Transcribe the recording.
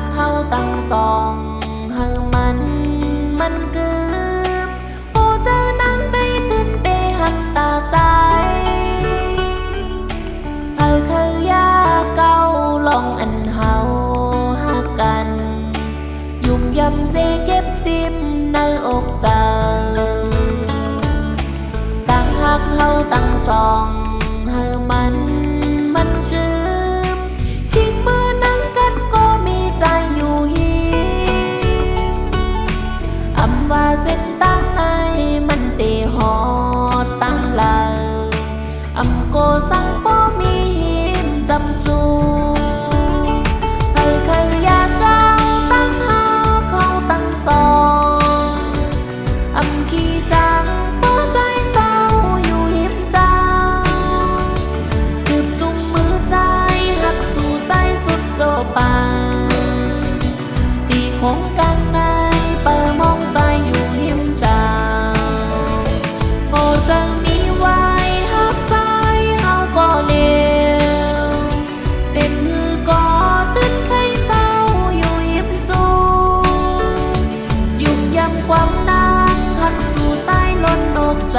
กเฮาตั้งสองหังมัน มันกืบโอเจอนังไปตื่นไปหันตาใจเฮาเคยยาเก่าลองอันเฮาหักกัน ยุ่มยำเซเก็บซิมในอกตาต่างหักเฮาตั้งสอง หงกันนายเปิดมองใจอยู่หิมจางโอจะมีไว้หักใจเฮาก็เดียวเป็นมือก่อตึ้นใครเศร้าอยู่ยิ้มสูยุ่งยำความนานหักสู่สายล้นอกใจ